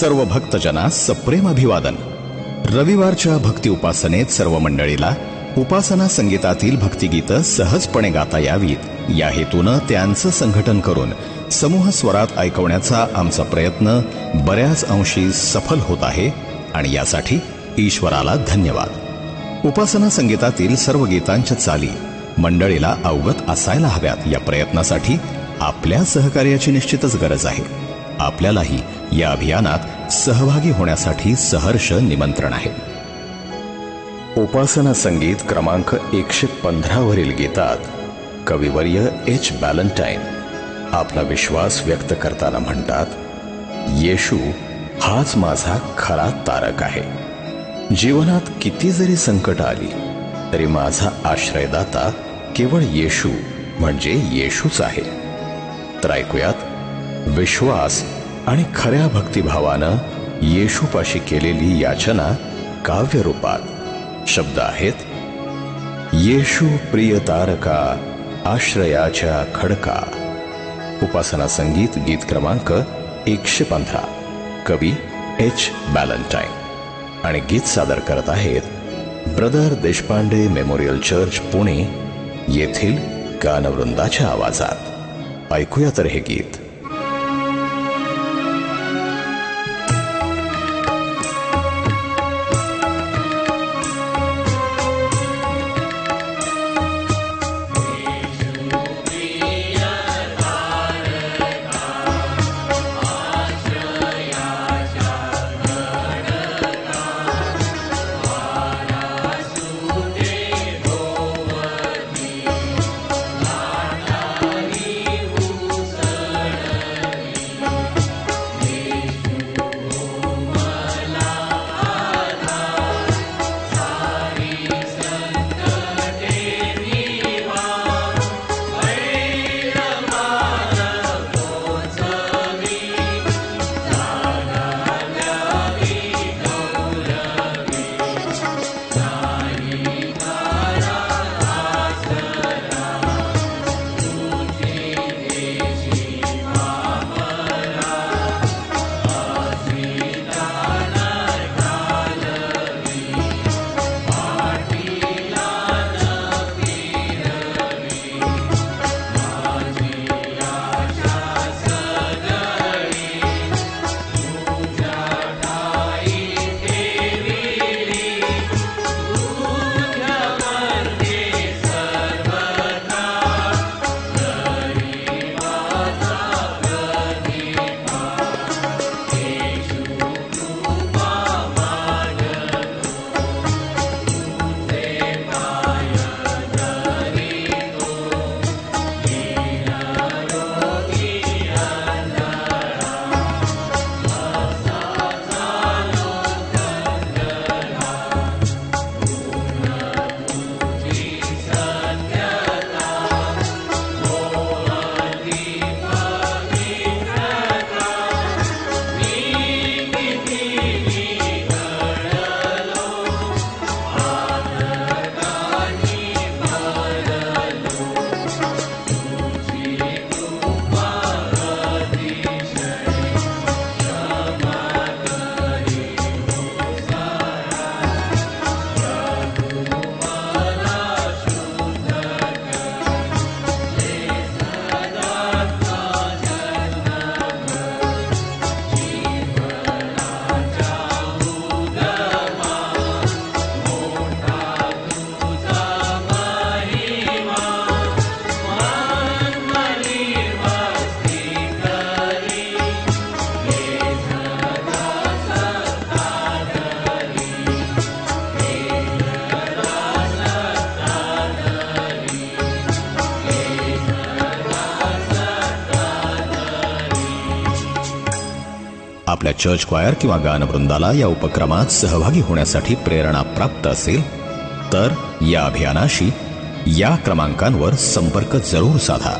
सर्व भक्तजना सप्रेम अभिवादन. रविवारच्या भक्ती उपासनेत सर्व मंडळीला उपासना संगीतातील भक्तिगीतं सहजपणे गाता यावीत. या हेतूनं त्यांचं संघटन करून समूह स्वरात ऐकवण्याचा आमचा प्रयत्न बऱ्याच अंशी सफल होत आहे आणि यासाठी ईश्वराला धन्यवाद. उपासना संगीतातील सर्व गीतांच्या चाली मंडळीला अवगत असायला हव्यात. या प्रयत्नासाठी आपल्या सहकार्याची निश्चितच गरज आहे. आपल्यालाही या अभियानात सहभागी होण्यासाठी सहर्ष निमंत्रण आहे. उपासना संगीत क्रमांक एकशे पंधरा वरील गीतात कविवर्य एच. बॅलंटाईन आपला विश्वास व्यक्त करताना म्हणतात येशू हाच माझा खरा तारक आहे. जीवनात किती जरी संकट आली तरी माझा आश्रयदाता केवळ येशू म्हणजे येशूच आहे. तर ऐकूयात विश्वास आणि खऱ्या भक्तिभावानं येशूपाशी केलेली याचना काव्य रूपात शब्द आहेत येशू प्रिय तारका आश्रयाच्या खडका. उपासना संगीत गीत क्रमांक एकशे पंधरा. कवी एच. बॅलंटाईन. आणि गीत सादर करत आहेत brother Deshpande memorial church Pune. येथील गानवृंदाच्या आवाजात. ऐकूया तर हे गीत. आपल्या चर्च क्वायर किंवा गानवृंदाला या उपक्रमात सहभागी होण्यासाठी प्रेरणा प्राप्त असेल तर या अभियानाशी या क्रमांकांवर संपर्क जरूर साधा.